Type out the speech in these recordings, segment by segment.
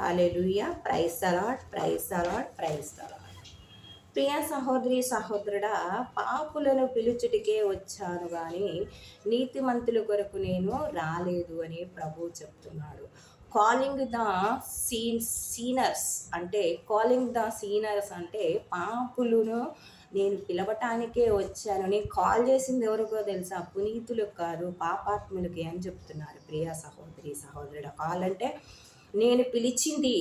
Hallelujah praise a lot praise a lot praise a lot ప్రియ సహోదరి సహోదరుడా పాపులను పిలుచుటికే వచ్చాను కానీ నీతిమంతుల కొరకు నేను రాలేదు అని ప్రభు చెప్తున్నాడు. కాలింగ్ ద సీన్ సీనర్స్ అంటే కాలింగ్ ద సీనర్స్ అంటే పాపులను నేను పిలవటానికే వచ్చాను. నేను కాల్ చేసింది ఎవరికో తెలుసా? పునీతులకు కాదు పాపాత్ములకి అని చెప్తున్నారు. ప్రియా సహోదరి సహోదరుడు కాల్ అంటే నేను పిలిచింది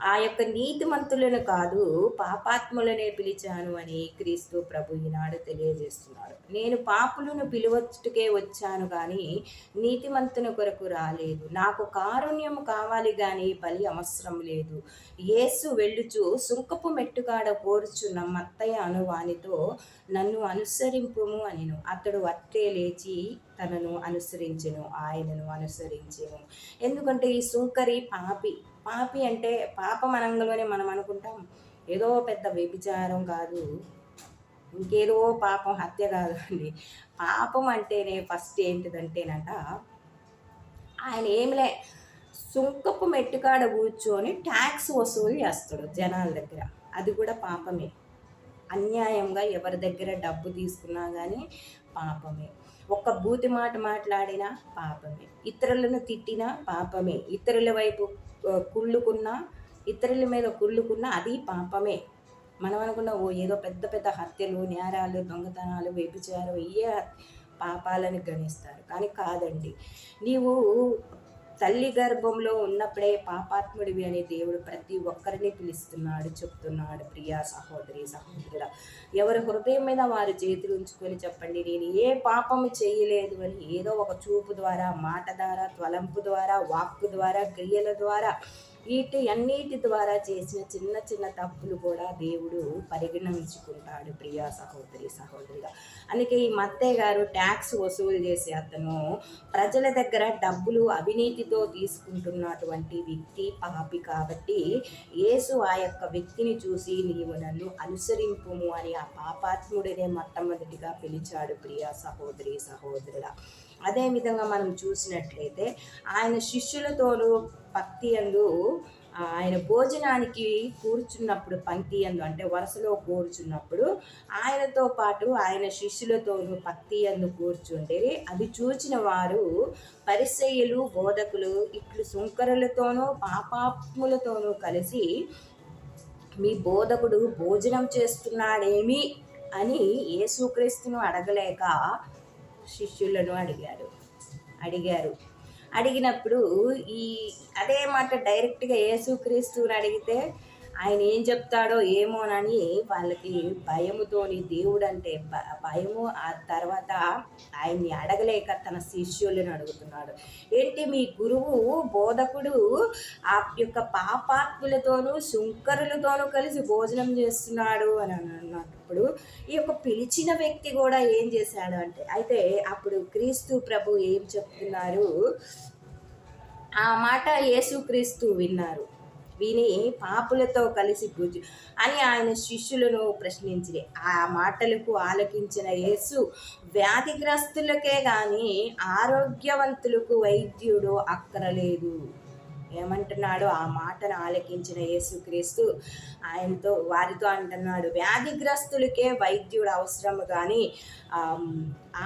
ఆ యొక్క నీతిమంతులను కాదు పాపాత్ములనే పిలిచాను అని క్రీస్తు ప్రభు ఈనాడు తెలియజేస్తున్నాడు. నేను పాపులను పిలువచ్చుకే వచ్చాను కానీ నీతిమంతుని కొరకు రాలేదు. నాకు కారుణ్యం కావాలి కానీ బలి అవసరం లేదు. యేసు వెళ్ళుచు సుంకపు మెట్టుకాడ కోరుచున్న మత్తయ్య అనువానితో నన్ను అనుసరింపుము అనిను. అతడు అట్టే లేచి తనను అనుసరించెను ఆయనను అనుసరించెను. ఎందుకంటే ఈ సుంకరి పాపి పాపి అంటే పాపం అనంగలోనే మనం అనుకుంటాం ఏదో పెద్ద వ్యభిచారం కాదు. ఇంకేదో పాపం హత్య కాదండి పాపం అంటేనే ఫస్ట్ ఏంటిదంటేనంట ఆయన ఏమిలే సుంకపు మెట్టుకాడ కూర్చొని ట్యాక్స్ వసూలు చేస్తాడు జనాల దగ్గర. అది కూడా పాపమే. అన్యాయంగా ఎవరి దగ్గర డబ్బు తీసుకున్నా కానీ పాపమే. ఒక్క బూతి మాట మాట్లాడినా పాపమే. ఇతరులను తిట్టినా పాపమే. ఇతరుల వైపు కుళ్ళుకున్నా ఇతరుల మీద కుళ్ళుకున్నా అది పాపమే. మనం అనుకున్న ఓ ఏదో పెద్ద పెద్ద హత్యలు నేరాలు దొంగతనాలు వ్యభిచారం ఇయే పాపాలని గణిస్తారు. కానీ కాదండి. నీవు తల్లి గర్భంలో ఉన్నప్పుడే పాపాత్ముడివి అని దేవుడు ప్రతి ఒక్కరిని పిలుస్తున్నాడు చెప్తున్నాడు. ప్రియా సహోదరి సహోదరుడ ఎవరి హృదయం మీద వారు చేతులు ఉంచుకొని చెప్పండి నేను ఏ పాపము చేయలేదు అని ఏదో ఒక చూపు ద్వారా మాట ద్వారా త్వలంపు ద్వారా వాక్కు ద్వారా క్రియల ద్వారా వీటి అన్నిటి ద్వారా చేసిన చిన్న చిన్న తప్పులు కూడా దేవుడు పరిగణించుకుంటాడు ప్రియా సహోదరి సహోదరిగా. అందుకే ఈ మత్తయ్య గారు ట్యాక్స్ వసూలు చేసే అతను ప్రజల దగ్గర డబ్బులు అవినీతితో తీసుకుంటున్నటువంటి వ్యక్తి పాపి కాబట్టి యేసు ఆ యొక్క వ్యక్తిని చూసి నీవు నన్ను అనుసరింపుము అని ఆ పాపాత్ముడినే మొట్టమొదటిగా పిలిచాడు ప్రియా సహోదరి సహోదరుడ. అదేవిధంగా మనం చూసినట్లయితే ఆయన శిష్యులతోనూ పక్తి అందు ఆయన భోజనానికి కూర్చున్నప్పుడు పంక్తి అందు అంటే వరుసలో కూర్చున్నప్పుడు ఆయనతో పాటు ఆయన శిష్యులతోనూ పక్తి అందు కూర్చుంటే అది చూచిన వారు పరిసయ్యులు బోధకులు ఇట్లు సుంకరులతోనూ పాపాత్ములతోనూ కలిసి మీ బోధకుడు భోజనం చేస్తున్నాడేమి అని యేసుక్రీస్తును అడగలేక శిష్యులను అడిగారు. అడిగారు. అడిగినప్పుడు ఈ అదే మాట డైరెక్ట్గా యేసుక్రీస్తుని అడిగితే ఆయన ఏం చెప్తాడో ఏమోనని వాళ్ళకి భయముతోని దేవుడు అంటే భయము. ఆ తర్వాత ఆయన్ని అడగలేక తన శిష్యులను అడుగుతున్నాడు. ఏంటి మీ గురువు బోధకుడు ఆ యొక్క పాపాత్ములతోనూ శుంకరులతోనూ కలిసి భోజనం చేస్తున్నాడు అని అన్నప్పుడు ఈ యొక్క పిలిచిన వ్యక్తి కూడా ఏం చేశాడు అంటే అయితే అప్పుడు క్రీస్తు ప్రభు ఏం చెప్తున్నారు? ఆ మాట యేసుక్రీస్తు విన్నారు. విని పాపులతో కలిసి పూజ అని ఆయన శిష్యులను ప్రశ్నించి ఆ మాటలకు ఆలకించిన యేసు వ్యాధిగ్రస్తులకే కానీ ఆరోగ్యవంతులకు వైద్యుడు అక్కరలేదు. ఏమంటున్నాడు? ఆ మాటను ఆలకించిన యేసుక్రీస్తు ఆయనతో వారితో అంటున్నాడు వ్యాధిగ్రస్తులకే వైద్యుడు అవసరం కానీ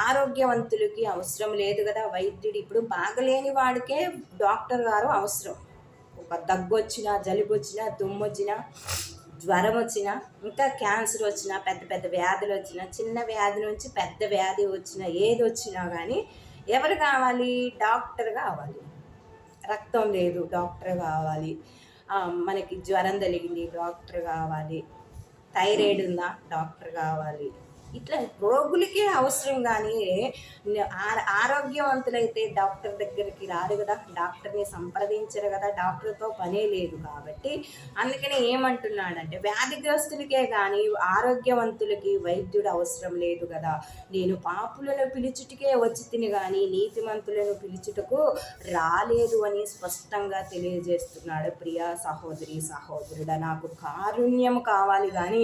ఆరోగ్యవంతులకి అవసరం లేదు కదా. వైద్యుడు ఇప్పుడు బాగలేని వాడికే డాక్టర్ గారు అవసరం. ఒక దగ్గు వచ్చినా జలుబు వచ్చినా తుమ్ము వచ్చినా జ్వరం వచ్చినా ఇంకా క్యాన్సర్ వచ్చినా పెద్ద పెద్ద వ్యాధులు వచ్చినా చిన్న వ్యాధి నుంచి పెద్ద వ్యాధి వచ్చినా ఏది వచ్చినా కానీ ఎవరు కావాలి? డాక్టర్ కావాలి. రక్తం లేదు డాక్టర్ కావాలి. మనకి జ్వరం తగిలింది డాక్టర్ కావాలి. థైరాయిడ్ ఉందా? డాక్టర్ కావాలి. ఇట్లా రోగులకే అవసరం కానీ ఆరోగ్యవంతులైతే డాక్టర్ దగ్గరికి రారు కదా డాక్టర్ని సంప్రదించరు కదా డాక్టర్తో పనే లేదు కాబట్టి. అందుకని ఏమంటున్నాడంటే వ్యాధిగ్రస్తులకే కానీ ఆరోగ్యవంతులకి వైద్యుడు అవసరం లేదు కదా. నేను పాపులను పిలుచుటికే వచ్చి తిని కానీ నీతిమంతులను పిలుచుటకు రాలేదు అని స్పష్టంగా తెలియజేస్తున్నాడు ప్రియా సహోదరి సహోదరుడ. నాకు కారుణ్యం కావాలి కానీ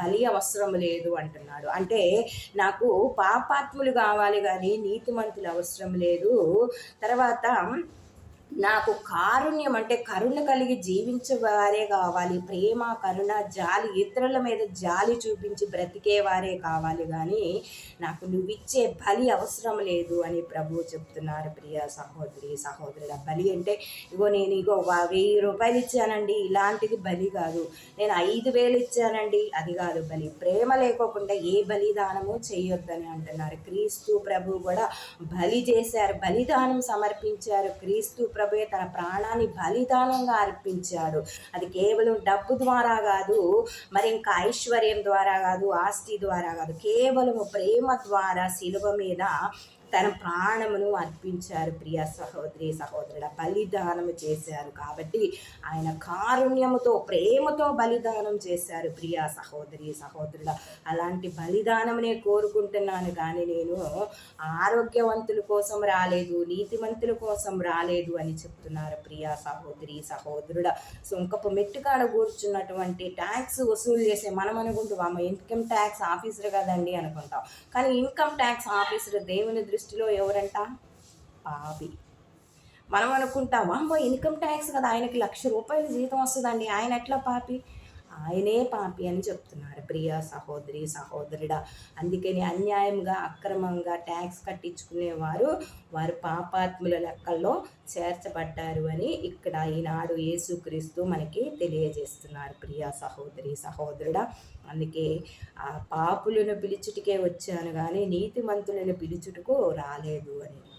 బలి అవసరం లేదు అంటున్నాడు. అంటున్నాడు. అంటే నాకు పాపాత్ములు కావాలి కానీ నీతిమంతులు అవసరం లేదు. తర్వాత నాకు కారుణ్యం అంటే కరుణ కలిగి జీవించేవారే కావాలి. ప్రేమ కరుణ జాలి ఇతరుల మీద జాలి చూపించి బ్రతికేవారే కావాలి కానీ నాకు నువ్విచ్చే బలి అవసరం లేదు అని ప్రభు చెప్తున్నారు ప్రియ సహోదరి సహోదరుడు. బలి అంటే ఇగో నేను ఇగో వా- వెయ్యి రూపాయలు ఇచ్చానండి. ఇలాంటిది బలి కాదు. నేను ఐదు వేలు ఇచ్చానండి. అది కాదు బలి. ప్రేమ లేకోకుండా ఏ బలిదానము చేయొద్దని అంటున్నారు. క్రీస్తు ప్రభు కూడా బలి చేశారు. బలిదానం సమర్పించారు. క్రీస్తు ప్రభుయే తన ప్రాణాన్ని బలిదానంగా అర్పించాడు. అది కేవలం డబ్బు ద్వారా కాదు మరి ఇంకా ఐశ్వర్యం ద్వారా కాదు ఆస్తి ద్వారా కాదు కేవలము ప్రేమ ద్వారా శిలువ మీద తన ప్రాణమును అర్పించారు ప్రియ సహోదరి సహోదరుడ బలిదానం చేశారు కాబట్టి ఆయన కారుణ్యముతో ప్రేమతో బలిదానం చేశారు ప్రియ సహోదరి సహోదరుడ అలాంటి బలిదానమునే కోరుకుంటున్నాను కానీ నేను ఆరోగ్యవంతుల కోసం రాలేదు నీతివంతుల కోసం రాలేదు అని చెప్తున్నారు ప్రియ సహోదరి సహోదరుడ సుంకపు మెట్టుకాడ కూర్చున్నటువంటి ట్యాక్స్ వసూలు చేసే మనం అనుకుంటాం ఇన్కమ్ ట్యాక్స్ ఆఫీసర్ కదండి అనుకుంటాం. కానీ ఇన్కమ్ ట్యాక్స్ ఆఫీసర్ దేవుని దృష్టి దృష్టిలో ఎవరంట? పాపి మనం అనుకుంటాం అమ్మో ఇన్కమ్ ట్యాక్స్ కదా ఆయనకి లక్ష రూపాయలు జీతం వస్తుందండి. ఆయన ఎట్లా పాపి ఆయనే పాపి అని చెప్తున్నారు. ప్రియ సహోదరి సహోదరుడా. అందుకని అన్యాయంగా అక్రమంగా ట్యాక్స్ కట్టించుకునేవారు వారు పాపాత్ముల లెక్కల్లో చేర్చబడ్డారు అని ఇక్కడ ఈనాడు యేసుక్రీస్తు మనకి తెలియజేస్తున్నారు. ప్రియ సహోదరి సహోదరుడా. అందుకే ఆ పాపులను పిలుచుటికే వచ్చాను కానీ నీతిమంతులను పిలుచుటకు రాలేదు అని.